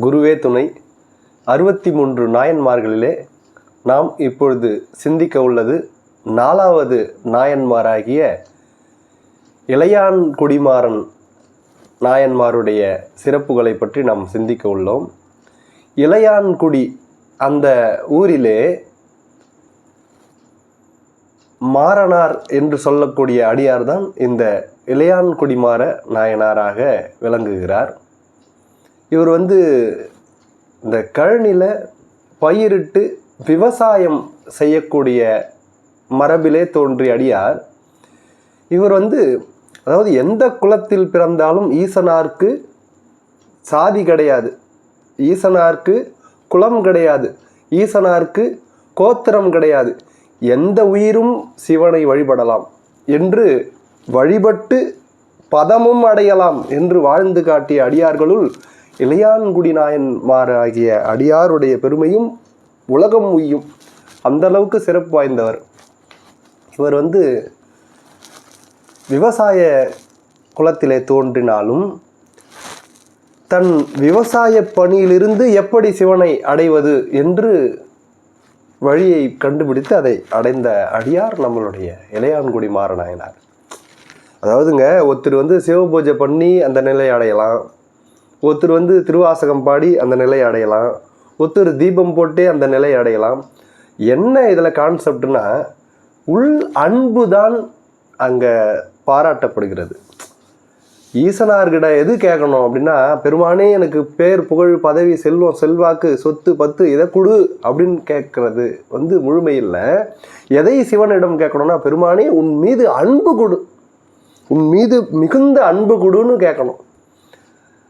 குருவே துணை. அறுபத்தி மூன்று நாயன்மார்களிலே நாம் இப்பொழுது சிந்திக்க உள்ளது நாலாவது நாயன்மாராகிய இளையான் குடிமாறன் நாயன்மாருடைய சிறப்புகளை பற்றி நாம் சிந்திக்க உள்ளோம். இளையான்குடி அந்த ஊரிலே மாறனார் என்று சொல்லக்கூடிய அடியார்தான் இந்த இளையான்குடிமாற நாயனாராக விளங்குகிறார். இவர் வந்து இந்த கழனியில் பயிரிட்டு விவசாயம் செய்யக்கூடிய மரபிலே தோன்றிய அடியார். இவர் வந்து அதாவது எந்த குலத்தில் பிறந்தாலும் ஈசனார்க்கு சாதி கிடையாது. ஈசனார்க்கு குலம் கிடையாது. ஈசனார்க்கு கோத்திரம் கிடையாது. எந்த உயிரும் சிவனை வழிபடலாம் என்று வழிபட்டு பதமும் அடையலாம் என்று வாழ்ந்து காட்டிய அடியார்களுள் இளையான்குடி நாயன்மார் ஆகிய அடியாருடைய பெருமையும் உலகம் உய்யும். அந்த அளவுக்கு சிறப்பு வாய்ந்தவர். இவர் வந்து விவசாய குலத்திலே தோன்றினாலும் தன் விவசாய பணியிலிருந்து எப்படி சிவனை அடைவது என்று வழியை கண்டுபிடித்து அதை அடைந்த அடியார் நம்மளுடைய இளையான்குடி மாறநாயனார் அதாவதுங்க ஒருத்தர் வந்து சிவ பூஜை பண்ணி அந்த நிலையை அடையலாம். ஒருத்தர் வந்து திருவாசகம் பாடி அந்த நிலையை அடையலாம் ஒருத்தர் தீபம் போட்டே அந்த நிலையை அடையலாம். என்ன இதில் கான்செப்ட்னா உள் அன்பு தான் அங்கே பாராட்டப்படுகிறது. ஈசனார்கிட்ட எது கேட்கணும் அப்படின்னா பெருமானே எனக்கு பேர் புகழ் பதவி செல்வம் செல்வாக்கு சொத்து பத்து இதை கொடு அப்படின்னு கேட்கறது வந்து முழுமையில் எதை சிவனிடம் கேட்கணும்னா பெருமானே உன் மீது அன்பு கொடு. உன் மீது மிகுந்த அன்பு கொடுன்னு கேட்கணும்.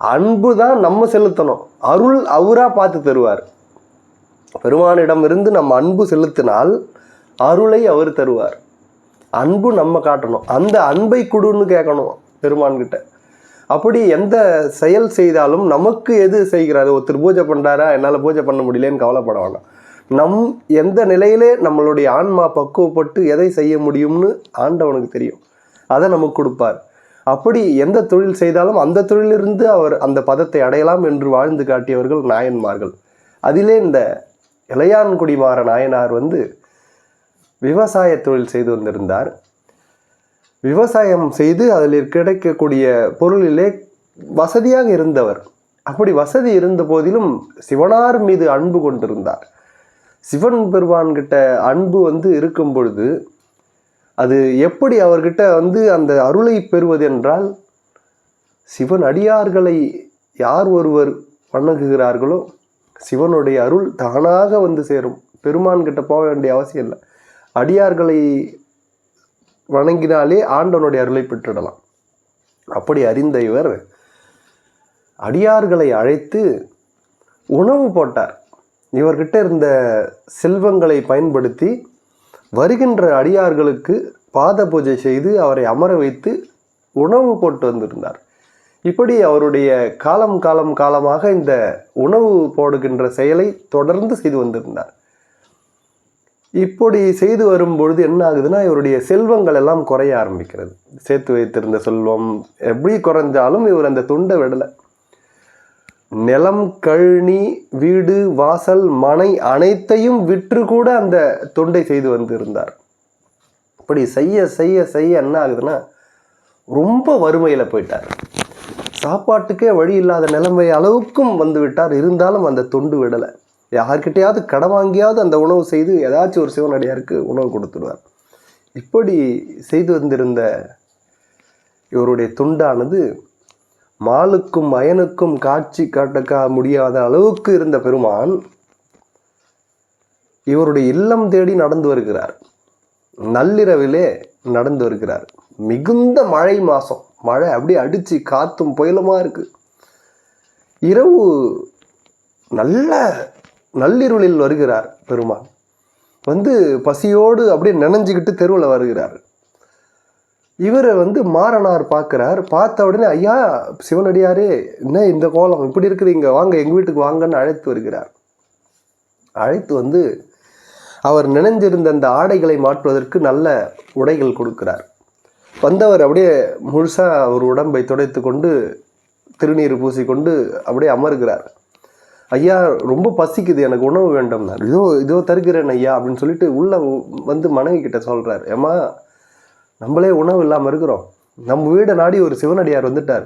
அன்பு தான் நம்ம செலுத்தணும். அருள் அவராக பார்த்து தருவார். பெருமானிடம் இருந்து நம்ம அன்பு செலுத்தினால் அருளை அவர் தருவார். அன்பு நம்ம காட்டணும். அந்த அன்பை கொடுன்னு கேட்கணும் பெருமான்கிட்ட. அப்படி எந்த செயல் செய்தாலும் நமக்கு எது செய்கிறாரு? ஒருத்தர் பூஜை பண்ணுறாரா என்னால் பூஜை பண்ண முடியலன்னு கவலைப்பட வேண்டாம் நம் எந்த நிலையிலே நம்மளுடைய ஆன்மா பக்குவப்பட்டு எதை செய்ய முடியும்னு ஆண்டவனுக்கு தெரியும். அதை நமக்கு கொடுப்பார். அப்படி எந்த தொழில் செய்தாலும் அந்த தொழிலிருந்து அவர் அந்த பதத்தை அடையலாம் என்று வாழ்ந்து காட்டியவர்கள் நாயன்மார்கள். அதிலே இந்த இளையான்குடி மாற நாயனார் வந்து விவசாய தொழில் செய்து வந்திருந்தார். விவசாயம் செய்து அதில் கிடைக்கக்கூடிய பொருளிலே வசதியாக இருந்தவர். அப்படி வசதி இருந்த போதிலும் சிவனார் மீது அன்பு கொண்டிருந்தார். சிவன் பெருமான்கிட்ட அன்பு வந்து இருக்கும் பொழுது அது எப்படி அவர்கிட்ட வந்து அந்த அருளை பெறுவது என்றால் சிவன் அடியார்களை யார் ஒருவர் வணங்குகிறார்களோ சிவனுடைய அருள் தானாக வந்து சேரும். பெருமான்கிட்ட போக வேண்டிய அவசியம் இல்லை. அடியார்களை வணங்கினாலே ஆண்டவனுடைய அருளை பெற்றிடலாம். அப்படி அறிந்த இவர் அடியார்களை அழைத்து உணவு போட்டார். இவர்கிட்ட இருந்த செல்வங்களை பயன்படுத்தி வருகின்ற அடியார்களுக்கு பாத பூஜை செய்து அவரை அமர வைத்து உணவு போட்டு வந்திருந்தார். இப்படி அவருடைய காலம் காலம் காலமாக இந்த உணவு போடுகின்ற செயலை தொடர்ந்து செய்து வந்திருந்தார். இப்படி செய்து வரும் பொழுது என்ன ஆகுதுன்னா இவருடைய செல்வங்கள் எல்லாம் குறைய ஆரம்பிக்கிறது. சேர்த்து வைத்திருந்த செல்வம் எப்படி குறைஞ்சாலும் இவர் அந்த துண்டை விடலை. நிலம் கழனி வீடு வாசல் மனை அனைத்தையும் விற்று கூட அந்த தொண்டை செய்து வந்திருந்தார். இப்படி செய்ய செய்ய செய்ய என்ன ஆகுதுன்னா ரொம்ப வறுமையில் போயிட்டார். சாப்பாட்டுக்கே வழி இல்லாத நிலைமை அளவுக்கும் வந்து விட்டார். இருந்தாலும் அந்த தொண்டு விடலை. யார்கிட்டையாவது கடை வாங்கியாவது அந்த உணவு செய்து ஏதாச்சும் ஒரு சிவனடியாருக்கு உணவு கொடுத்துடுவார். இப்படி செய்து வந்திருந்த இவருடைய தொண்டானது மாலுக்கும் அயனுக்கும் காட்சி காட்டக்க முடியாத அளவுக்கு இருந்த பெருமான் இவருடைய இல்லம் தேடி நடந்து வருகிறார். நள்ளிரவிலே நடந்து வருகிறார். மிகுந்த மழை மாதம் மழை அப்படியே அடித்து காத்தும் புயலுமா இருக்கு. இரவு நல்ல நள்ளிருளில் வருகிறார் பெருமான். வந்து பசியோடு அப்படியே நினைஞ்சுக்கிட்டு தெருவில் வருகிறார். இவரை வந்து மாறனார் பார்க்குறார். பார்த்த உடனே ஐயா சிவனடியாரே என்ன இந்த கோலம்? இப்படி இருக்குது இங்கே வாங்க எங்கள் வீட்டுக்கு வாங்கன்னு அழைத்து வருகிறார். அழைத்து வந்து அவர் நினைஞ்சிருந்த அந்த ஆடைகளை மாற்றுவதற்கு நல்ல உடைகள் கொடுக்கிறார். வந்தவர் அப்படியே முழுசாக அவர் உடம்பை துடைத்து கொண்டு திருநீர் பூசிக்கொண்டு அப்படியே அமர்கிறார். ஐயா ரொம்ப பசிக்குது எனக்கு உணவு வேண்டும் இதோ இதோ தருகிறேன் ஐயா அப்படின்னு சொல்லிட்டு உள்ள வந்து மனைவி கிட்ட சொல்கிறார் ஏமா நம்மளே உணவு இல்லாமல் இருக்கிறோம். நம்ம வீடை நாடி ஒரு சிவனடியார் வந்துட்டார்.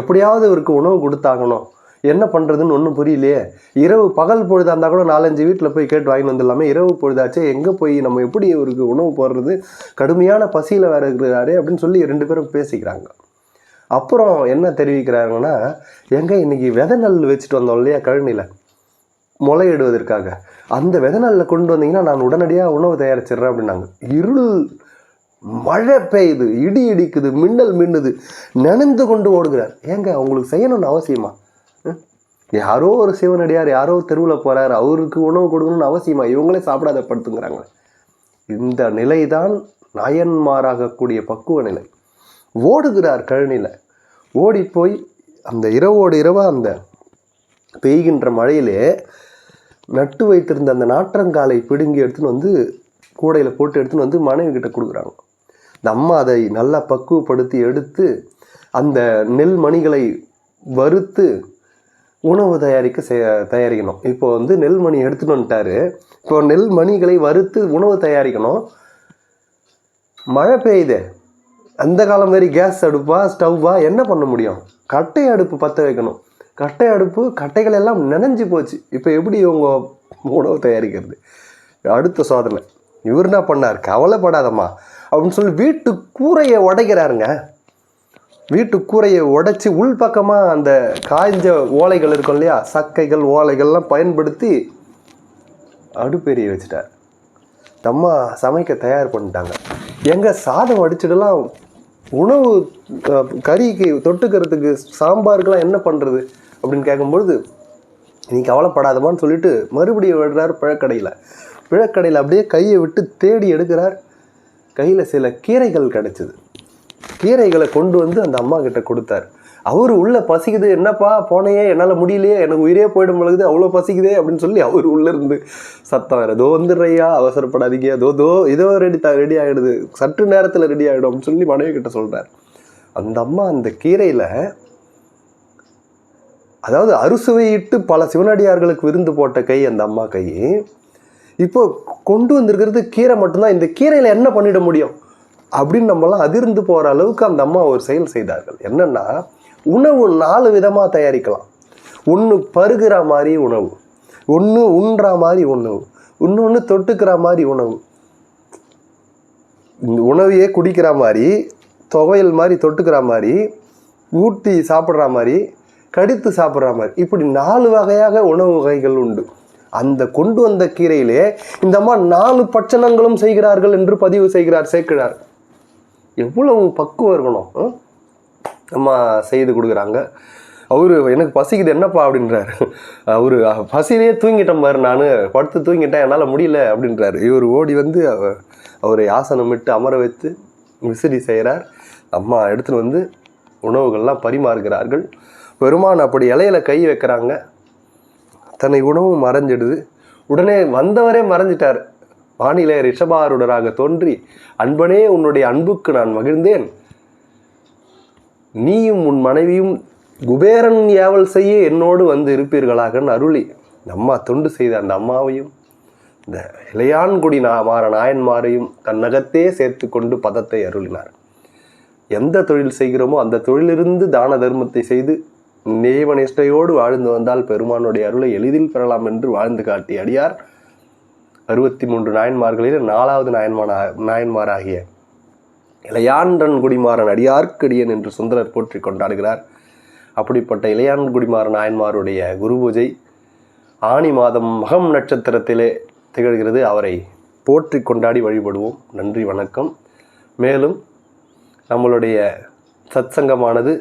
எப்படியாவது இவருக்கு உணவு கொடுத்தாகணும். என்ன பண்ணுறதுன்னு ஒன்றும் புரியலையே. இரவு பகல் பொழுதா இருந்தால் கூட நாலஞ்சு வீட்டில் போய் கேட்டு வாங்கிட்டு வந்துடலாமே. இரவு பொழுதாச்சே எங்கே போய் நம்ம எப்படி இவருக்கு உணவு போடுறது? கடுமையான பசியில் வேறு இருக்கிறாரு அப்படின்னு சொல்லி ரெண்டு பேரும் பேசிக்கிறாங்க. அப்புறம் என்ன தெரிவிக்கிறாங்கன்னா எங்கே இன்றைக்கி விதை நெல் வச்சுட்டு வந்தோம் இல்லையா கழனியில்? முளையிடுவதற்காக. அந்த விதை நெல்லை கொண்டு வந்தீங்கன்னா நான் உடனடியாக உணவு தயாரிச்சிடுறேன் அப்படின்னாங்க. இருள் மழை பெய்யுது இடி இடிக்குது மின்னல் மின்னுது நினைந்து கொண்டு ஓடுகிறார். ஏங்க அவங்களுக்கு செய்யணும்னு அவசியமா? யாரோ ஒரு சிவனடியார் யாரோ தெருவில் போகிறார் அவருக்கு உணவு கொடுக்கணும்னு அவசியமா? இவங்களே சாப்பிடாத படுத்துங்கிறாங்க இந்த நிலை தான் நாயன்மாராகக்கூடிய பக்குவ நிலை. ஓடுகிறார் கழனியில் ஓடி போய் அந்த இரவோடு இரவாக அந்த பெய்கின்ற மழையிலே நட்டு வைத்திருந்த அந்த நாற்றங்காலை பிடுங்கி எடுத்துன்னு வந்து கூடையில் போட்டு எடுத்துன்னு வந்து மனைவி கிட்ட கொடுக்குறாங்க. நம்ம அதை நல்லா பக்குவப்படுத்தி எடுத்து அந்த நெல் மணிகளை வறுத்து உணவு தயாரிக்க செய தயாரிக்கணும். இப்போ வந்து நெல் மணி எடுத்துன்னு வந்துட்டாரு. இப்போ நெல் மணிகளை வறுத்து உணவு தயாரிக்கணும். மழை பெய்யுதே. அந்த காலம் மாதிரி கேஸ் அடுப்பா ஸ்டவ்வா என்ன பண்ண முடியும்? கட்டை அடுப்பு பற்ற வைக்கணும். கட்டை அடுப்பு கட்டைகள் எல்லாம் நினைஞ்சு போச்சு. இப்போ எப்படி இவங்க உணவு தயாரிக்கிறது? அடுத்த சோதனை. இவர் என்ன பண்ணார்? கவலைப்படாதம்மா. அப்படின்னு சொல்லி வீட்டு கூரையை உடைக்கிறாருங்க. வீட்டு கூரையை உடைச்சி உள்பக்கமாக அந்த காய்ஞ்ச ஓலைகள் இருக்கும் இல்லையா? சக்கைகள் ஓலைகள்லாம் பயன்படுத்தி அடுப்பெரிய வச்சுட்டார். தம்மா சமைக்க தயார் பண்ணிட்டாங்க. எங்கள் சாதம் வடிச்சிடலாம் உணவு கறிக்கு தொட்டுக்கிறதுக்கு சாம்பாருக்கெல்லாம் என்ன பண்ணுறது அப்படின்னு கேட்கும்பொழுது நீ கவலைப்படாதமான்னு சொல்லிட்டு மறுபடியும் விடுறார் பிழக்கடையில். பிழக்கடையில் அப்படியே கையை விட்டு தேடி எடுக்கிறார். கையில் சில கீரைகள் கிடைச்சிது. கீரைகளை கொண்டு வந்து அந்த அம்மா கிட்ட கொடுத்தார். அவர் உள்ளே பசிக்குது என்னப்பா போனையே என்னால் முடியலையே எனக்கு உயிரே போயிடும் பொழுது அவ்வளோ பசிக்குதே அப்படின்னு சொல்லி அவர் உள்ளே இருந்து சத்தம் வேறு தோ வந்துடுறையா அவசரப்படாதீங்க தோ தோ இதோ ரெடி த ரெடி ஆகிடுது சற்று நேரத்தில் ரெடி ஆகிடும் அப்படின்னு சொல்லி மனைவி கிட்ட சொல்கிறார் அந்த அம்மா அந்த கீரையில் அதாவது அறுசுவையிட்டு பல சிவனடியார்களுக்கு விருந்து போட்ட கை அந்த அம்மா கை இப்போ கொண்டு வந்திருக்கிறது கீரை மட்டும்தான். இந்த கீரையில் என்ன பண்ணிட முடியும்? அப்படின்னு நம்மலாம் அதிர்ந்து போகிற அளவுக்கு அந்த அம்மா ஒரு செயல் செய்தார்கள். என்னன்னா உணவு நாலு விதமாக தயாரிக்கலாம். ஒன்று பருகிற மாதிரி உணவு ஒன்று உண்ற மாதிரி உணவு இன்னொன்று தொட்டுக்கிற மாதிரி உணவு. இந்த உணவையே குடிக்கிற மாதிரி துவையல் மாதிரி தொட்டுக்கிற மாதிரி ஊட்டி சாப்பிட்ற மாதிரி கடித்து சாப்பிட்ற மாதிரி. இப்படி நாலு வகையாக உணவு வகைகள் உண்டு. அந்த கொண்டு வந்த கீரையிலே இந்த அம்மா நாலு பட்சணங்களும் செய்கிறார்கள் என்று பதிவு செய்கிறார் சேர்க்கிறார் எவ்வளவு பக்குவம் இருக்கணும் அம்மா செய்து கொடுக்குறாங்க. அவரு எனக்கு பசிக்குது என்னப்பா அப்படின்றாரு. அவரு பசியிலே தூங்கிட்டேன் பாரு நான் படுத்து தூங்கிட்டேன் என்னால் முடியல அப்படின்றாரு. இவர் ஓடி வந்து அவரை ஆசனம் விட்டு அமர வைத்து விசிறி செய்கிறார். அம்மா எடுத்துன்னு வந்து உணவுகள்லாம் பரிமாறுகிறார்கள். பெருமான் அப்படி இலையில கை வைக்கிறாங்க. தன்னை உணவும் மறைஞ்சிடுது. உடனே வந்தவரே மறைஞ்சிட்டார். வானிலை ரிஷபாருடராக தோன்றி அன்பனே உன்னுடைய அன்புக்கு நான் மகிழ்ந்தேன். நீயும் உன் மனைவியும் குபேரன் ஏவல் செய்ய என்னோடு வந்து இருப்பீர்களாகன்னு அருளி இந்த அம்மா தொண்டு செய்த அந்த அம்மாவையும் இந்த இளையான்குடி நா மாற நாயன்மாரையும் தன்னகத்தே சேர்த்து கொண்டு பதத்தை அருளினார். எந்த தொழில் செய்கிறோமோ அந்த தொழிலிருந்து தான தர்மத்தை செய்து நேவனிஷ்டையோடு வாழ்ந்து வந்தால் பெருமானுடைய அருளை எளிதில் பெறலாம் என்று வாழ்ந்து காட்டிய அடியார். அறுபத்தி மூன்று நாயன்மார்களில் நாலாவது நாயன்மான நாயன்மாராகிய இளையான்றன் குடிமாறன் அடியார்க்கடியன் என்று சுந்தரர் போற்றி கொண்டாடுகிறார். அப்படிப்பட்ட இளையான் குடிமாறன் நாயன்மாருடைய குரு பூஜை ஆனி மாதம் மகம் நட்சத்திரத்திலே திகழ்கிறது. அவரை போற்றி கொண்டாடி வழிபடுவோம். நன்றி வணக்கம். மேலும் நம்மளுடைய சத்சங்கமானது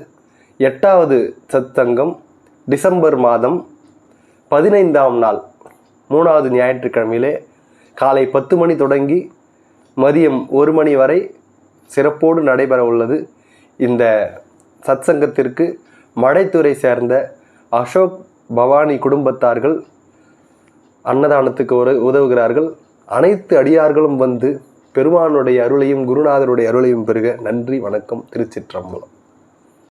எட்டாவது சத்சங்கம் டிசம்பர் மாதம் பதினைந்தாம் நாள் மூணாவது ஞாயிற்றுக்கிழமையிலே காலை பத்து மணி தொடங்கி மதியம் ஒரு மணி வரை சிறப்போடு நடைபெற உள்ளது. இந்த சத்சங்கத்திற்கு மடைத்துறை சேர்ந்த அசோக் பவானி குடும்பத்தார்கள் அன்னதானத்துக்கு ஒரு உதவுகிறார்கள். அனைத்து அடியார்களும் வந்து பெருமானுடைய அருளையும் குருநாதருடைய அருளையும் பெறுக. நன்றி வணக்கம். திருச்சிற்றம்பலம்.